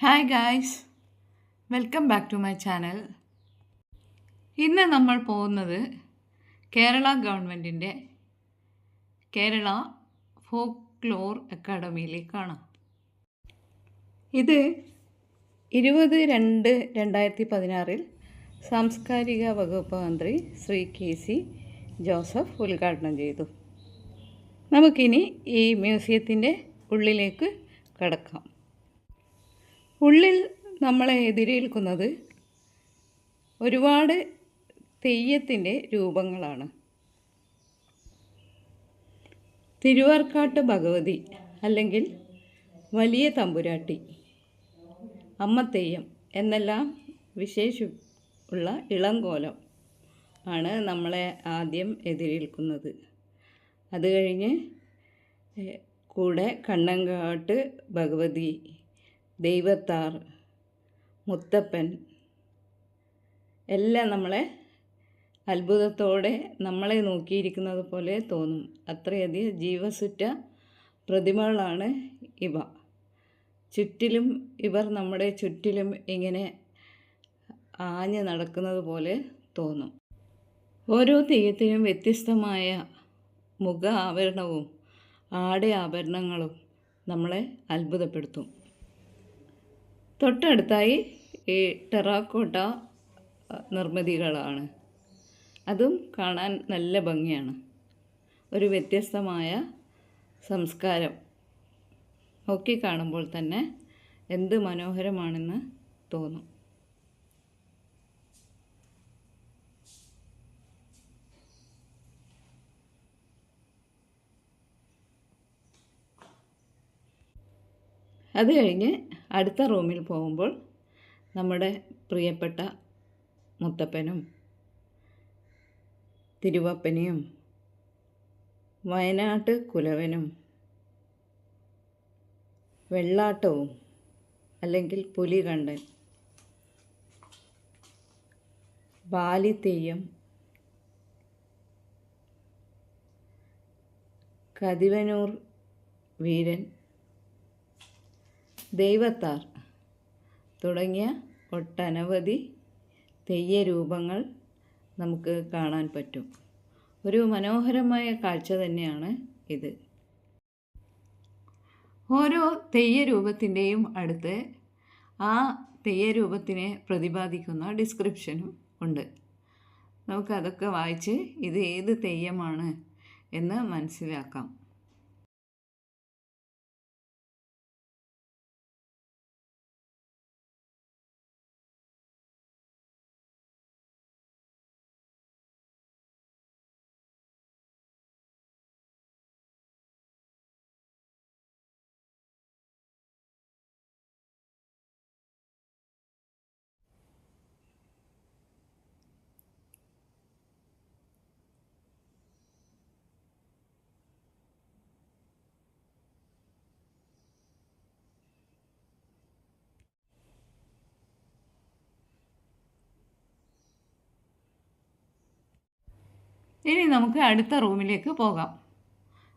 Hi guys welcome back to my channel ഇന്ന് നമ്മൾ പോകുന്നത് കേരള ഗവൺമെന്റിന്റെ കേരള ഫോക്ലോർ അക്കാഡമിയിലേക്കാണ്. ഇത് ഇരുപത് രണ്ട് രണ്ടായിരത്തി പതിനാറിൽ സാംസ്കാരിക വകുപ്പ് മന്ത്രി ശ്രീ കെ സി ജോസഫ് ഉദ്ഘാടനം ചെയ്തു. നമുക്കിനി ഈ മ്യൂസിയത്തിന്റെ ഉള്ളിലേക്ക് കടക്കാം. ഉള്ളിൽ നമ്മളെ എതിരേൽക്കുന്നത് ഒരുപാട് തെയ്യത്തിന്റെ രൂപങ്ങളാണ്. തിരുവാർക്കാട്ട് ഭഗവതി അല്ലെങ്കിൽ വലിയ തമ്പുരാട്ടി അമ്മത്തെയ്യം എന്നെല്ലാം വിശേഷ ഉള്ള ഇളങ്കോലം ആണ് നമ്മളെ ആദ്യം എതിരേൽക്കുന്നത്. അത് കഴിഞ്ഞ് കൂടെ കണ്ണങ്കാട്ട് ഭഗവതി ദൈവത്താർ മുത്തപ്പൻ എല്ലാം നമ്മളെ അത്ഭുതത്തോടെ നമ്മളെ നോക്കിയിരിക്കുന്നത് പോലെ തോന്നും. അത്രയധികം ജീവസുറ്റ പ്രതിമകളാണ് ഇവ. ചുറ്റിലും ഇവർ നമ്മുടെ ചുറ്റിലും ഇങ്ങനെ ആഞ്ഞ് നടക്കുന്നത് പോലെ തോന്നും. ഓരോ തെയ്യത്തിനും വ്യത്യസ്തമായ മുഖ ആഭരണവും ആടയാഭരണങ്ങളും നമ്മളെ അത്ഭുതപ്പെടുത്തും. തൊട്ടടുത്തായി ഈ ടെറാക്കോട്ട നിർമ്മിതികളാണ്. അതും കാണാൻ നല്ല ഭംഗിയാണ്. ഒരു വ്യത്യസ്തമായ സംസ്കാരം നോക്കി കാണുമ്പോൾ തന്നെ എന്ത് മനോഹരമാണെന്ന് തോന്നും. അത് കഴിഞ്ഞ് അടുത്ത റൂമിൽ പോകുമ്പോൾ നമ്മുടെ പ്രിയപ്പെട്ട മുത്തപ്പനും തിരുവപ്പനെയും വയനാട്ട് കുലവനും വെള്ളാട്ടവും അല്ലെങ്കിൽ പുലികണ്ടൻ ബാലിത്തെയ്യം കതിവനൂർ വീരൻ ദൈവത്താർ തുടങ്ങിയ ഒട്ടനവധി തെയ്യരൂപങ്ങൾ നമുക്ക് കാണാൻ പറ്റും. ഒരു മനോഹരമായ കാഴ്ച തന്നെയാണ് ഇത്. ഓരോ തെയ്യരൂപത്തിന്റെയും അടുത്ത് ആ തെയ്യരൂപത്തിനെ പ്രതിപാദിക്കുന്ന ഡിസ്ക്രിപ്ഷനും ഉണ്ട്. നമുക്കതൊക്കെ വായിച്ച് ഇത് ഏത് തെയ്യമാണ് എന്ന് മനസ്സിലാക്കാം. ഇനി നമുക്ക് അടുത്ത റൂമിലേക്ക് പോകാം.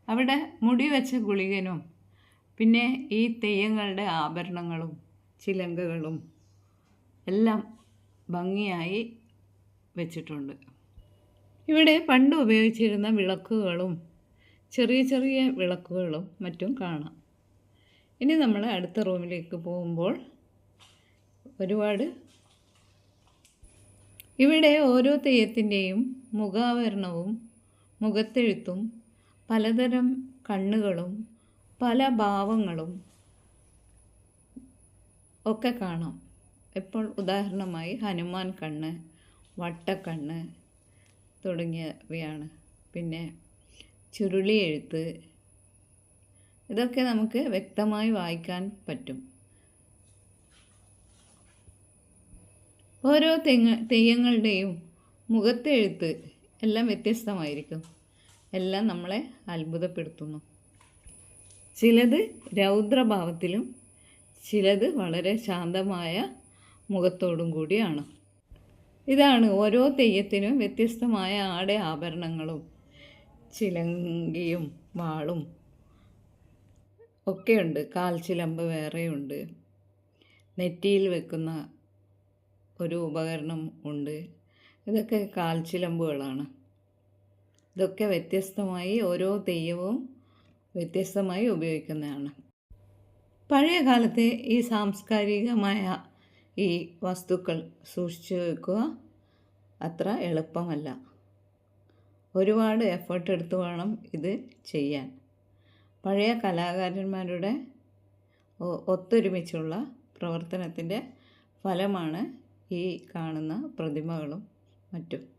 അവിടെ മുടി വെച്ച ഗുളികനും പിന്നെ ഈ തെയ്യങ്ങളുടെ ആഭരണങ്ങളും ചിലങ്കകളും എല്ലാം ഭംഗിയായി വെച്ചിട്ടുണ്ട്. ഇവിടെ പണ്ട് ഉപയോഗിച്ചിരുന്ന വിളക്കുകളും ചെറിയ ചെറിയ വിളക്കുകളും മറ്റും കാണാം. ഇനി നമ്മൾ അടുത്ത റൂമിലേക്ക് പോകുമ്പോൾ ഒരുപാട് ഇവിടെ ഓരോ തെയ്യത്തിന്റെയും മുഖാവരണവും മുഖത്തെഴുത്തും പലതരം കണ്ണുകളും പല ഭാവങ്ങളും ഒക്കെ കാണാം. ഇപ്പോൾ ഉദാഹരണമായി ഹനുമാൻ കണ്ണ് വട്ടക്കണ്ണ് തുടങ്ങിയവയാണ്. പിന്നെ ചുരുളി എഴുത്ത് ഇതൊക്കെ നമുക്ക് വ്യക്തമായി വായിക്കാൻ പറ്റും. ഓരോ തെങ്ങ തെയ്യങ്ങളുടെയും മുഖത്തെഴുത്ത് എല്ലാം വ്യത്യസ്തമായിരിക്കും. എല്ലാം നമ്മളെ അത്ഭുതപ്പെടുത്തുന്നു. ചിലത് രൗദ്രഭാവത്തിലും ചിലത് വളരെ ശാന്തമായ മുഖത്തോടും കൂടിയാണ്. ഇതാണ് ഓരോ തെയ്യത്തിനും വ്യത്യസ്തമായ ആടെ ആഭരണങ്ങളും ചിലങ്കിയും വാളും ഒക്കെയുണ്ട്. കാൽച്ചിലമ്പ് വേറെയുണ്ട്. നെറ്റിയിൽ വെക്കുന്ന ഒരു ഉപകരണം ഉണ്ട്. ഇതൊക്കെ കാൽച്ചിലമ്പുകളാണ്. ഇതൊക്കെ വ്യത്യസ്തമായി ഓരോ തെയ്യവും വ്യത്യസ്തമായി ഉപയോഗിക്കുന്നതാണ്. പഴയ കാലത്തെ ഈ സാംസ്കാരികമായ ഈ വസ്തുക്കൾ സൂക്ഷിച്ചു വെക്കുക അത്ര എളുപ്പമല്ല. ഒരുപാട് എഫേർട്ട് എടുത്തു വേണം ഇത് ചെയ്യാൻ. പഴയ കലാകാരന്മാരുടെ ഒത്തൊരുമിച്ചുള്ള പ്രവർത്തനത്തിന്റെ ഫലമാണ് ഈ കാണുന്ന പ്രതിമകളും മറ്റും.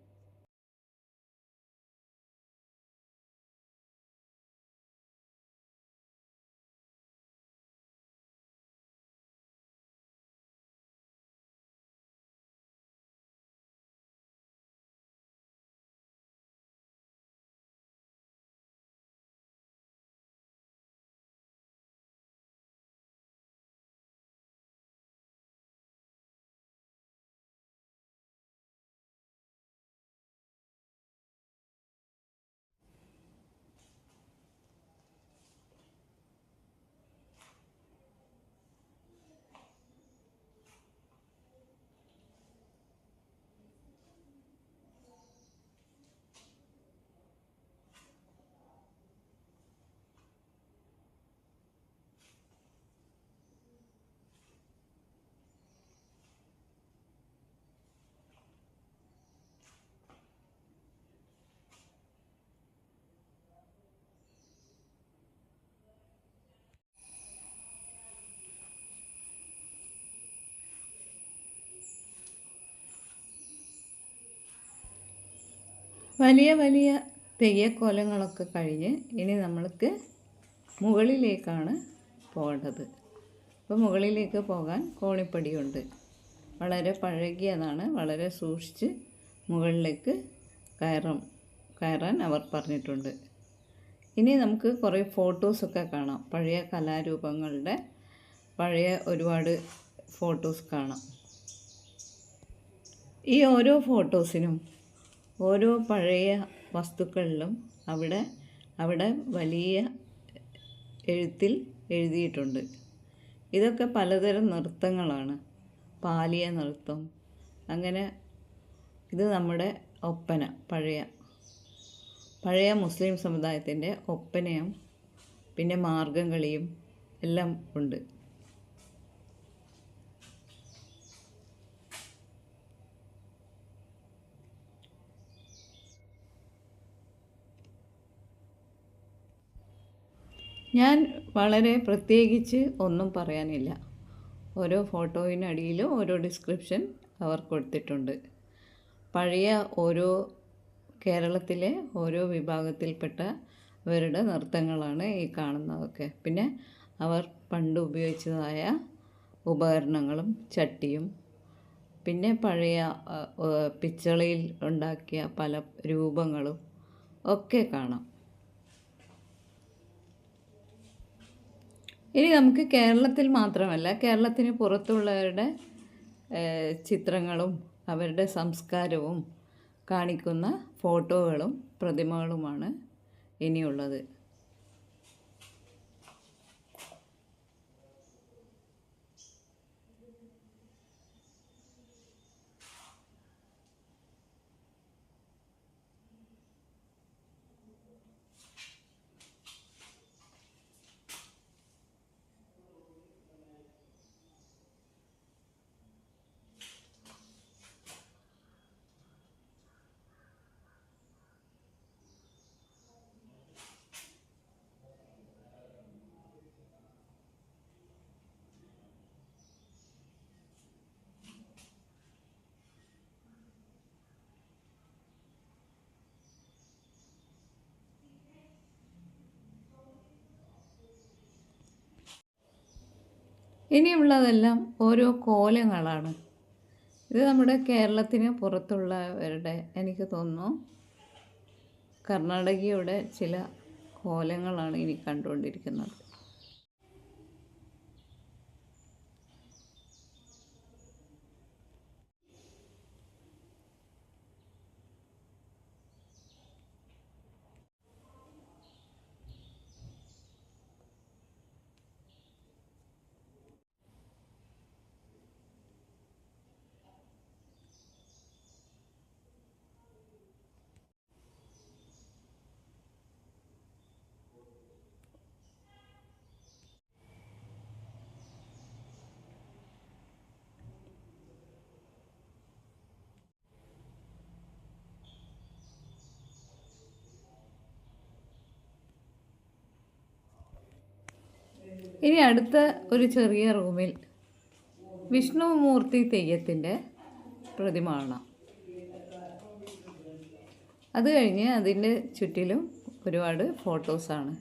വലിയ വലിയ തെയ്യക്കോലങ്ങളൊക്കെ കഴിഞ്ഞ് ഇനി നമ്മൾക്ക് മുകളിലേക്കാണ് പോകേണ്ടത്. അപ്പോൾ മുകളിലേക്ക് പോകാൻ കോണിപ്പടിയുണ്ട്. വളരെ പഴകിയതാണ്. വളരെ സൂക്ഷിച്ച് മുകളിലേക്ക് കയറും കയറാൻ അവർ പറഞ്ഞിട്ടുണ്ട്. ഇനി നമുക്ക് കുറേ ഫോട്ടോസൊക്കെ കാണാം. പഴയ കലാരൂപങ്ങളുടെ പഴയ ഒരുപാട് ഫോട്ടോസ് കാണാം. ഈ ഓരോ ഫോട്ടോസിനും ഓരോ പഴയ വസ്തുക്കളിലും അവിടെ അവിടെ വലിയ എഴുത്തിൽ എഴുതിയിട്ടുണ്ട്. ഇതൊക്കെ പലതരം നൃത്തങ്ങളാണ്. പാലിയ നൃത്തം. അങ്ങനെ ഇത് നമ്മുടെ ഒപ്പന പഴയ പഴയ മുസ്ലിം സമുദായത്തിന്റെ ഒപ്പനയും പിന്നെ മാർഗംകളിയും എല്ലാം ഉണ്ട്. ഞാൻ വളരെ പ്രത്യേകിച്ച് ഒന്നും പറയാനില്ല. ഓരോ ഫോട്ടോയിനടിയിലും ഓരോ ഡിസ്ക്രിപ്ഷൻ അവർ കൊടുത്തിട്ടുണ്ട്. പഴയ ഓരോ കേരളത്തിലെ ഓരോ വിഭാഗത്തിൽപ്പെട്ട വിഭാഗത്തിൽപ്പെട്ടവരുടെ നൃത്തങ്ങളാണ് ഈ കാണുന്നതൊക്കെ. പിന്നെ അവർ പണ്ട് ഉപയോഗിച്ചതായ ഉപകരണങ്ങളും ചട്ടിയും. പിന്നെ പഴയ പിച്ചളയിൽ ഉണ്ടാക്കിയ പല രൂപങ്ങളും ഒക്കെ കാണാം. ഇനി നമുക്ക് കേരളത്തിൽ മാത്രമല്ല കേരളത്തിന് പുറത്തുള്ളവരുടെ ചിത്രങ്ങളും അവരുടെ സംസ്കാരവും കാണിക്കുന്ന ഫോട്ടോകളും പ്രതിമകളുമാണ് ഇനിയുള്ളത്. ഇനിയുള്ളതെല്ലാം ഓരോ കോലങ്ങളാണ്. ഇത് നമ്മുടെ കേരളത്തിന് പുറത്തുള്ളവരുടെ എനിക്ക് തോന്നുന്നു. കർണാടകയുടെ ചില കോലങ്ങളാണ് ഇനി കണ്ടുകൊണ്ടിരിക്കുന്നത്. ഇനി അടുത്ത ഒരു ചെറിയ റൂമിൽ വിഷ്ണുമൂർത്തി തെയ്യത്തിന്റെ പ്രതിമ കാണാം അത് കഴിഞ്ഞ് അതിന്റെ ചുറ്റിലും ഒരുപാട് ഫോട്ടോസാണ്.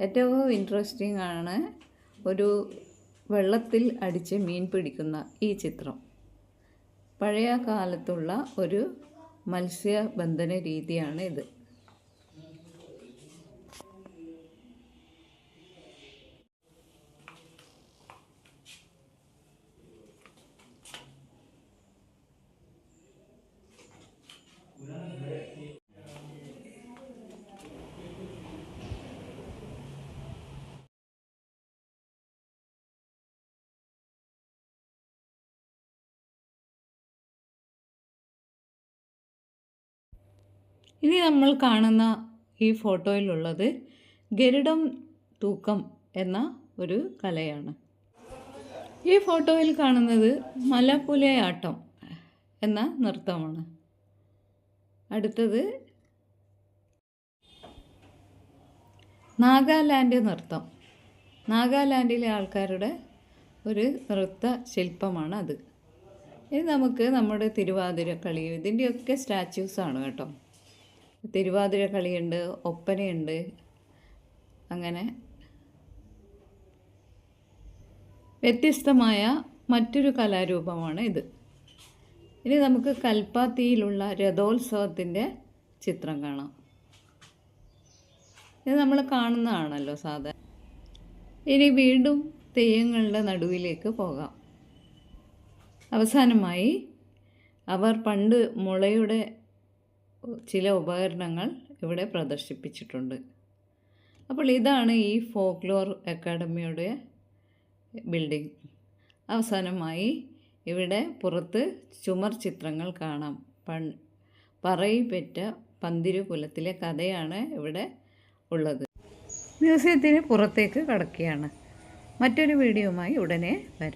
ഏറ്റവും ഇൻട്രസ്റ്റിംഗ് ആണ് ഒരു വെള്ളത്തിൽ അടിച്ച് മീൻ പിടിക്കുന്ന ഈ ചിത്രം. പഴയ കാലത്തുള്ള ഒരു മത്സ്യബന്ധന രീതിയാണ് ഇത്. ഇനി നമ്മൾ കാണുന്ന ഈ ഫോട്ടോയിലുള്ളത് ഗരുഡം തൂക്കം എന്ന ഒരു കലയാണ്. ഈ ഫോട്ടോയിൽ കാണുന്നത് മലപ്പുലയാട്ടം എന്ന നൃത്തമാണ്. അടുത്തത് നാഗാലാൻഡ് നൃത്തം. നാഗാലാൻഡിലെ ആൾക്കാരുടെ ഒരു നൃത്ത ശില്പമാണ് അത്. ഇനി നമുക്ക് നമ്മുടെ തിരുവാതിര കളി ഇതിന്റെയൊക്കെ സ്റ്റാച്യൂസാണ് കേട്ടോ. തിരുവാതിര കളിയുണ്ട് ഒപ്പനയുണ്ട് അങ്ങനെ വ്യത്യസ്തമായ മറ്റൊരു കലാരൂപമാണ് ഇത്. ഇനി നമുക്ക് കൽപ്പാത്തിയിലുള്ള രഥോത്സവത്തിന്റെ ചിത്രം കാണാം. ഇത് നമ്മൾ കാണുന്നതാണല്ലോ സാധാരണ. ഇനി വീണ്ടും തെയ്യങ്ങളുടെ നടുവിലേക്ക് പോകാം. അവസാനമായി അവർ പണ്ട് മുളയുടെ ചില ഉപകരണങ്ങൾ ഇവിടെ പ്രദർശിപ്പിച്ചിട്ടുണ്ട്. അപ്പോൾ ഇതാണ് ഈ ഫോക്ലോർ അക്കാഡമിയുടെ ബിൽഡിംഗ്. അവസാനമായി ഇവിടെ പുറത്ത് ചുമർ ചിത്രങ്ങൾ കാണാം. പൺ പറയിപ്പെറ്റ പന്തിരു കുലത്തിലെ കഥയാണ് ഇവിടെ ഉള്ളത്. മ്യൂസിയത്തിന് പുറത്തേക്ക് കടക്കുകയാണ്. മറ്റൊരു വീഡിയോയുമായി ഉടനെ വരാം.